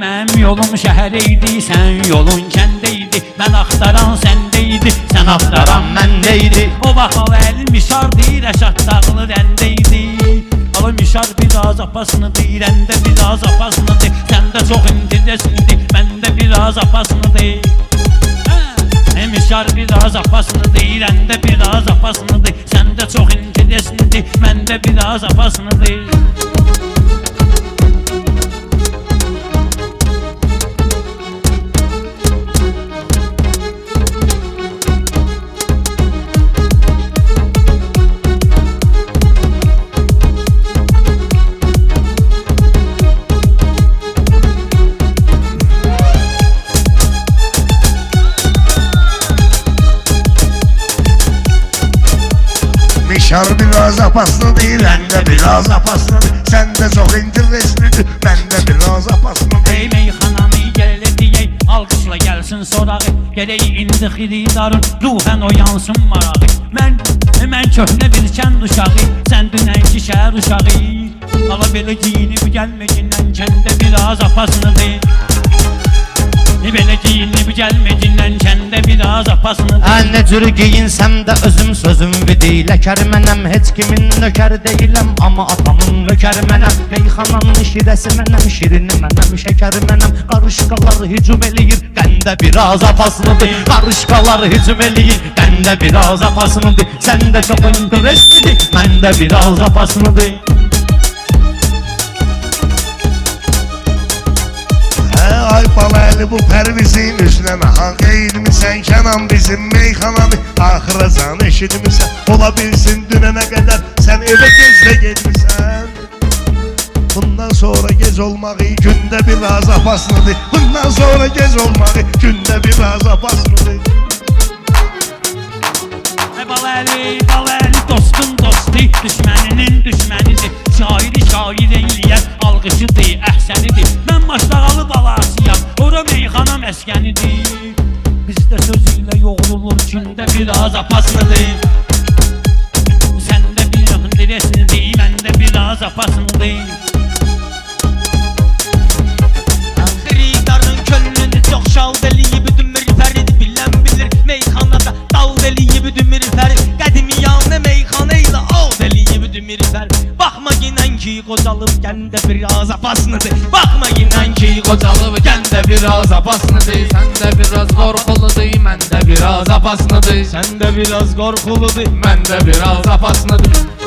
Mənim yolum şəhərəydi, sən yolun kəndəydi Mən axtaran səndəydi, sən axtaran məndəydi O vaxt al əli mişar deyir, əşat dağlı rəndəydi Alı mişar biraz apasını deyir, əndə biraz apasını deyir Səndə çox intidesindir, məndə biraz apasını deyir Emişar biraz apasını deyir, əndə biraz apasını deyir Səndə çox intidesindir, məndə biraz apasını deyir Mişar biraz apaslı değil, ben de biraz apaslı. Sen de çok intereslidir, ben de biraz apaslı değil. Ey meyxananı gəl deyək, alqışla gəlsin sorağı Gərək indi xiridarın ruhən oyansın marağı Mən, mən köhnə bir kənd uşağı Sən dünənki şəhər uşağı Ala belə giyinib gəlməcindən kəndə biraz apasını deyil Belə giyinib gəlməcindən kəndə biraz apasını Hər nə cür giyinsəm də özüm sözüm vidiləkər mənəm Heç kimin nökər deyiləm amma atamın nökər mənəm Meyxananın şirəsi mənəm, şirini mənəm, şəkəri mənəm Qarışqalar hücum eləyir, qəndə biraz apaslıdır Qarışqalar hücum eləyir, qəndə biraz apaslıdır Səndə çox intereslidir, məndə biraz apaslıdır He balaylı bu pervizin üstüne nahak eğilmişsen Kenan bizim meyhananı. Ahırazan eşitmişsen Olabilsin dünene kadar? Sen eve gezle gelmişsen Bundan sonra gez olmağı günde biraz apaslıdır Bundan sonra gez olmağı günde biraz apaslıdır Ey Baləli, baləli dostun dostu Düşməninin Gündə biraz apaslıdır Səndə bir hındiresinidir Məndə biraz apaslıdır Xiridarın könlünü çox şal eləyib dümür fərid bilən bilir. Meyxanada dal eləyib dümür fərid qədimiyanə meyxana ilə ad eləyib dümür fərid baxma ginən ki qocalıb gəndə biraz apaslıdır baxma ginən ki qocalıb gəndə biraz apaslıdır Səndə biraz qorxuludur, biraz apaslıdır səndə biraz qorxuludur Məndə biraz apaslıdır